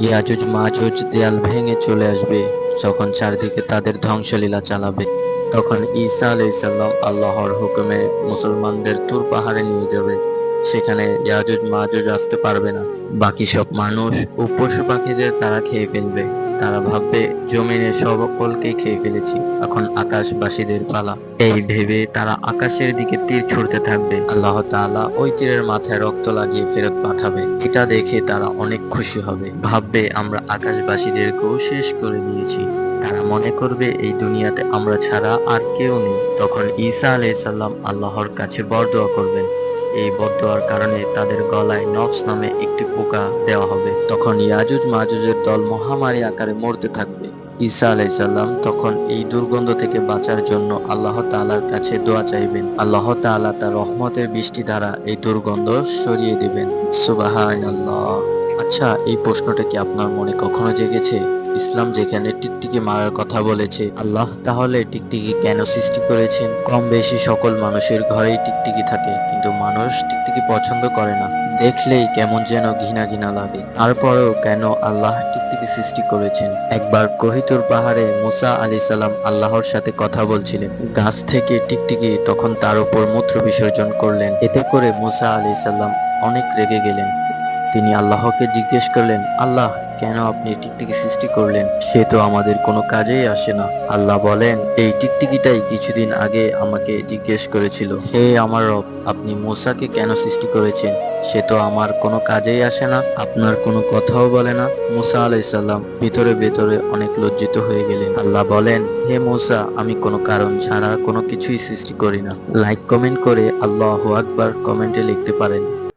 ইয়াজুজ মাজুজ দেয়াল ভেঙে চলে আসবে। যখন চারদিকে তাদের ধ্বংসলীলা চালাবে, তখন ঈসা আলাইসাল্লাম আল্লাহর হুকুমে মুসলমানদের তুর পাহাড়ে নিয়ে যাবে। সেখানে ইয়াজুজ মাজুজ আসতে পারবে না। বাকি সব মানুষ ও পশু পাখিদের তারা খেয়ে ফেলবে। তারা ভাববে, জমিনে সকলকেই খেয়ে ফেলেছি। এখন আকাশবাসীদের পালা। এই ভেবে তারা আকাশের দিকে তীর ছুড়তে থাকবে। আল্লাহ তাআলা ওই তীরের মাথায় রক্ত লাগিয়ে ফেরত পাঠাবে। এটা দেখে তারা অনেক খুশি হবে। ভাববে, আমরা আকাশবাসীদেরকেও শেষ করে দিয়েছি। তারা মনে করবে, এই দুনিয়াতে আমরা ছাড়া আর কেউ নেই। তখন ঈসা আলাইসাল্লাম আল্লাহর কাছে বরদোয়া করবেন। এই বদোয়ার কারণে তাদের গলায় নক্স নামে একটি পোকা দেওয়া হবে। তখন ইয়াজুজ মাজুজের দল মহামারী আকারে মরতে থাকবে। ঈসা আলাইসাল্লাম তখন এই দুর্গন্ধ থেকে বাঁচার জন্য আল্লাহ তালার কাছে দোয়া চাইবেন। আল্লাহ তালা তার রহমতের বৃষ্টি দ্বারা এই দুর্গন্ধ সরিয়ে দিবেন। সুবাহানাল্লাহ। আচ্ছা এই প্রশ্নটা কি আপনার মনে কখনো জেগেছে? ইসলাম যেখানে টিকটিকি মারার কথা বলেছে, আল্লাহ তাহলে টিকটিকি কেন সৃষ্টি করেছেন? কম বেশি সকল মানুষের ঘরেই টিকটিকি থাকে, কিন্তু মানুষ টিকটিকি পছন্দ করে না। দেখলেই কেমন যেন ঘৃণা ঘৃণা লাগে। তারপরেও কেন আল্লাহ টিকটিকি সৃষ্টি করেছেন? একবার কহিতুর পাহাড়ে মুসা আলী সালাম আল্লাহর সাথে কথা বলছিলেন। গাছ থেকে টিকটিকি তখন তার উপর মূত্র বিসর্জন করলেন। এতে করে মুসা আলী সাল্লাম অনেক রেগে গেলেন। তিনি আল্লাহকে জিজ্ঞেস করলেন, আল্লাহ, কেন আপনি টিকটিকি সৃষ্টি করলেন? সে তো আমাদের কোনো কাজেই আসে না। আল্লাহ বলেন, এই টিকটিকিটাই কিছুদিন আগে আমাকে জিজ্ঞেস করেছিল, হে আমার রব, আপনি মুসাকে কেন সৃষ্টি করেছেন? সে তো আমার কোনো কাজেই আসে না, আপনার কোনো কথাও বলে না। মুসা আলাইসাল্লাম ভিতরে ভেতরে অনেক লজ্জিত হয়ে গেলেন। আল্লাহ বলেন, হে মুসা, আমি কোনো কারণ ছাড়া কোনো কিছুই সৃষ্টি করি না। লাইক, কমেন্ট করে আল্লাহ আকবার কমেন্টে লিখতে পারেন।